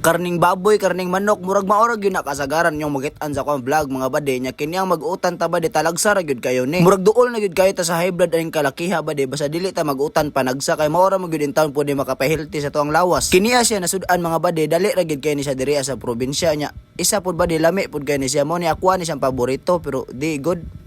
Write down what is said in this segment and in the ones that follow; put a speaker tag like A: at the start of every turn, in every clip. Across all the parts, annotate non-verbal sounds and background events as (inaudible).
A: karning baboy, karning manok, murag maorag yun nakasagaran yung magitan sa kong vlog mga bade nya kini ang magutan ta bade talagsa ra gyud kayo ni. Murag duol na gyud kayo ta sa high blood aning kalakiha bade basta dili ta magutan panagsa kay maora mo gyud in town pwede makapahilti sa tuang lawas. Kiniya siya nasudan mga bade dali ra gyud kayo ni sa diri sa probinsya nya. Isa pud bade lami pud kayo ni siya mo ni ako ni siyang paborito pero di good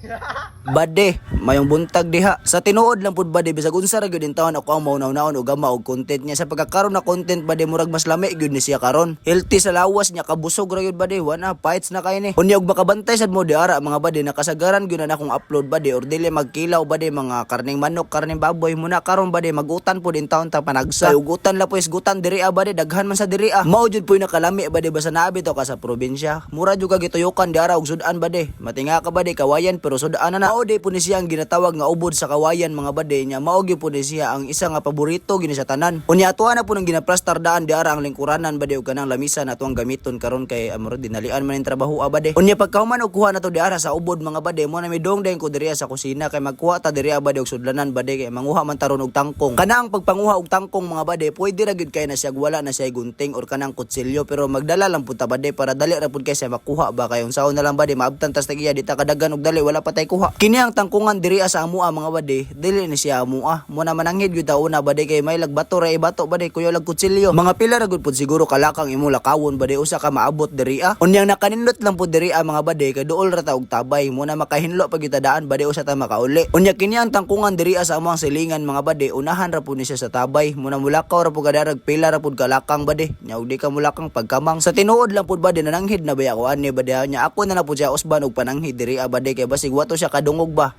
A: (laughs) Bade, mayong buntag diha. Sa tinuod lang pud bade bisag unsa ra gyud in taon ako ang maunaw-naon og gama og content niya sa pagkakaroon na content bade murag mas lami gyud ni siya karon. Healthy sa lawas niya kabusog ra gyud bade wana fights na kay ni. Unya og makabantay sad mo di ara mga bade nakasagaran gyud na akong upload bade or dili magkilaw bade mga karning manok, karning baboy muna karon bade magutan pud in taon ta panagsa. Kay ugutan la pues gutan diri ah bade daghan man sa diri ah. Mao jud puy nakalami bade basta naabi to ka sa probinsya. Mura jud ka gituyokan di ara og sudan bade. Matinga ka bade kawayan pero sudan na na. Mao di po ang ginatawag nga ubod sa kawayan mga bade niya. Mao gyud po siya ang isa nga paborito gini sa tanan. Unya atuan na po nang ginaplastar daan di ara ang lingkuranan bade og kanang lamisa na tuang gamiton karon kay amro dinalian man ang trabaho ah, bade. Unya pagkahuman og kuha na to di ara sa ubod mga bade mo na midong dayon ko diri sa kusina kay magkuha ta diri ah, bade og sudlanan bade kay manguha man taron og tangkong. Kanang pagpanguha og tangkong mga bade pwede ra gyud kay na siya wala na siya gunting or kanang kutsilyo pero magdala lang pud ta bade para dali ra pud kay siya makuha ba kay unsaon na lang bade maabtan tas tagiya di ta kadagan og dali wala pa tay kuha. Kini ang tangkungan diri ah, sa amua mga bade dili ni siya amua. Mo na mananghid gyud ta una bade kay may lagbato ra ibato bade kuyo lag kutsilyo. Mga pila ra gud pud siguro kalakang imo lakawon bade usa ka maabot diri ah. Unyang nakanindot lang pud diri ah, mga bade kay duol ra ta og tabay mo na makahinlo pag itadaan bade usa ta makauli. Unya kini ang tangkungan diri ah, sa amuang silingan mga bade unahan ra pud ni siya sa tabay mo na mulakaw ra pud kadarag pila ra pud kalakang bade. Nya og di ka mulakang pagkamang sa tinuod lang pud bade nananghid na baya ko ani bade nya ako na na pud siya usban og pananghid diri ah, bade kay basig wato siya kadungog ba.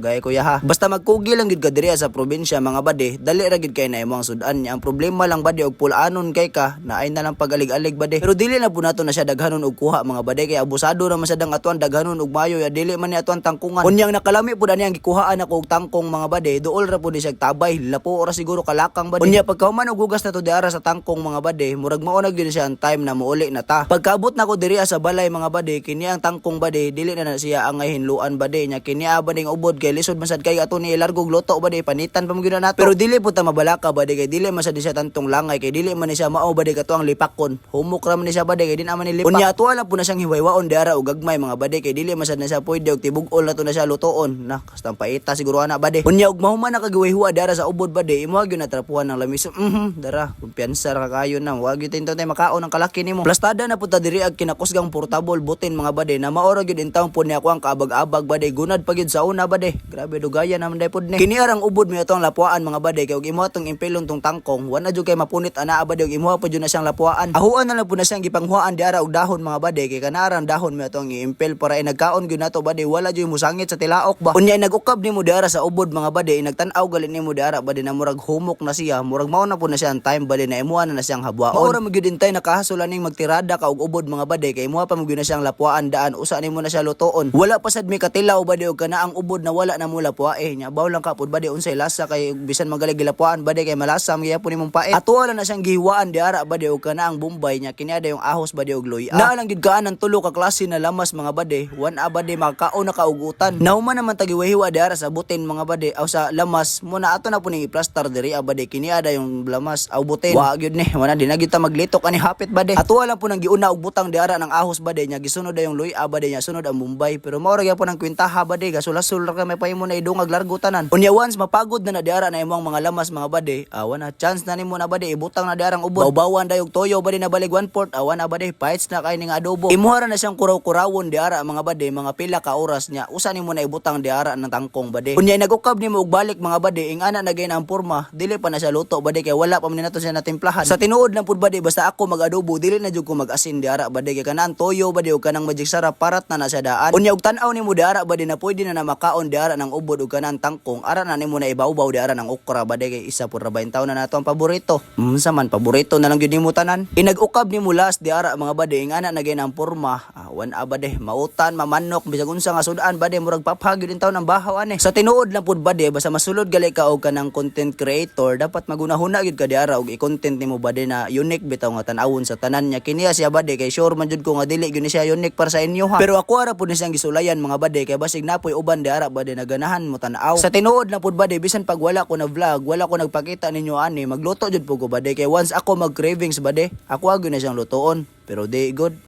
A: Gaya kuya ha. Basta magkugi lang gid ka sa probinsya mga bade, dali ra gid kay na imong sudan niya. Ang problema lang bade og pulanon kay ka, na ay na lang pagalig-alig bade. Pero dili na po nato na siya daghanon og kuha mga bade kay abusado na man sa dang atuan daghanon og mayo ya dili man ni atuan tangkungan. Unyang nakalami pud ani ang gikuhaan ako og tangkong mga bade, duol ra pud ni siya tabay, lapo ora siguro kalakang bade. Unya pagkahuman og gugas na to diara sa tangkong mga bade, murag mao na gyud siya ang time na muuli na ta. Pagkaabot na ko sa balay mga bade, kini ang tangkong bade, dili na na siya ang hinluan bade nya kini aba ning ubod kay lisod man sad kay ato ni largog loto bade panitan pa mo gyud nato. Pero dili po ta mabalaka bade kay dili man sad siya tantong langay kay dili man ni siya mao bade kato ang lipakon. Humok ra man ni siya bade kay di naman ni lipak. Unya ato lang po na siyang hiwaywaon diara og gagmay mga bade kay dili man sad na siya pwede og tibug-ol na to na siya lutoon. Na kastang paita siguro ana bade. Unya og mahuman na kagiwayhuwa diara sa ubod bade imo gyud na trapuhan ng lamis. Mhm, dara kumpiyansa ra kayo na. Wa gyud tinto tay makaon ang kalaki nimo. Plastada na po ta diri ag kinakusgang portable butin mga bade na maora gyud in taon po ni ako ang kaabag-abag bade gunad pa gyud sa una bade. Grabe dugaya naman dai pod ni. Kini arang ubod mi atong lapuan mga bade kay og imo atong impelon tong tangkong. Wa na jud kay mapunit ana bade og imo pa jud na siyang lapuan. Ahuan na lang po na siyang gipanghuaan di ara og dahon mga bade kay kanarang dahon mi atong impel para ay nagkaon gyud nato bade wala jud musangit sa tilaok ba. Unya nagukab nimo di ara sa ubod mga bade nagtan-aw gali nimo di ara bade na murag humok na siya. Murag mao na po na siya ang time bade na imuha na na siyang habwaon. Maura mo gyud intay nakahasulan ning magtirada ka og ubod mga bade kay imuha pa mo na siyang lapuan daan usa nimo na siya lutoon. Wala pa sad mi katilaw bade og kana ang ubod na wala na mo lapuae nya baw lang ka pud bade unsay lasa kay bisan magalig gilapuan. Bade kay malasa ang gyapon nimong paet. Ato wala na siyang gihiwaan di ara. Bade og kana ang Bombay nya kini ada yung ahos bade og loy. Na lang gid kaan ang tulo ka klase na lamas mga bade. Wan a bade makakaon na kaugutan. Nauman naman tagiwahiwa di ara sa butin mga bade aw sa lamas. Muna ato na po ning i-plaster diri a bade kini ada yung lamas. Aw butin. Wa gyud ni. Wala di na gyud ta maglitok hapit bade. Ato lang po nang giuna og butang di ara ng ahos bade nya gisunod da yung loy a bade nya sunod ang Bombay. Pero mao ra gyapon ang kwintaha bade gasulasul ra kami pa imo na idungag largo tanan. Unya once mapagod na na di ara na imong mga lamas mga bade awan na chance na nimo na bade ibutang na di arang ubod. Bawbawan dayog toyo bade na balig one port awan na bade fights na kay ning adobo. Imuha ra na siyang kuraw-kurawon di ara mga bade mga pila ka oras nya usa nimo na ibutang di ara ng tangkong bade. Unya nagukab nimo og balik mga bade ing ana na ang porma dili pa na siya luto bade kay wala pa man nato siya natimplahan. Sa tinuod lang pud bade basta ako mag-adobo dili na jud ko mag-asin di ara bade kay kanang toyo bade og kanang magic sarap parat na na siya daan. Unya og tan-aw nimo di ara bade na pwede na na makaon di ara ng ubod og kanang tangkong ara na nimo na ibaw-baw di ara ng okra bade kay isa pud ra taon na nato ang paborito. Unsa man paborito na lang gyud nimo tanan. Inag-ukab nimo last di ara mga bade ing ana na gayna ang porma. Ah, bade mautan mamanok bisag unsa nga sudan bade murag paphag gyud taon ang bahaw ani. Sa tinuod lang pud bade basta masulod gali ka og kanang content creator dapat magunahuna gyud ka di ara og i-content nimo bade na unique bitaw nga tan-awon sa tanan niya kiniya siya bade kay sure man jud ko nga dili gyud siya unique para sa inyo ha. Pero ako ara pud ni siyang gisulayan mga bade kay basig napoy uban di ara bade bade naganahan mo tan-aw. Sa tinuod lang pud bade bisan pag wala ko na vlog, wala ko nagpakita ninyo ani, magluto jud po ko bade kay once ako mag cravings bade, ako agyo na siyang lutoon. Pero di good.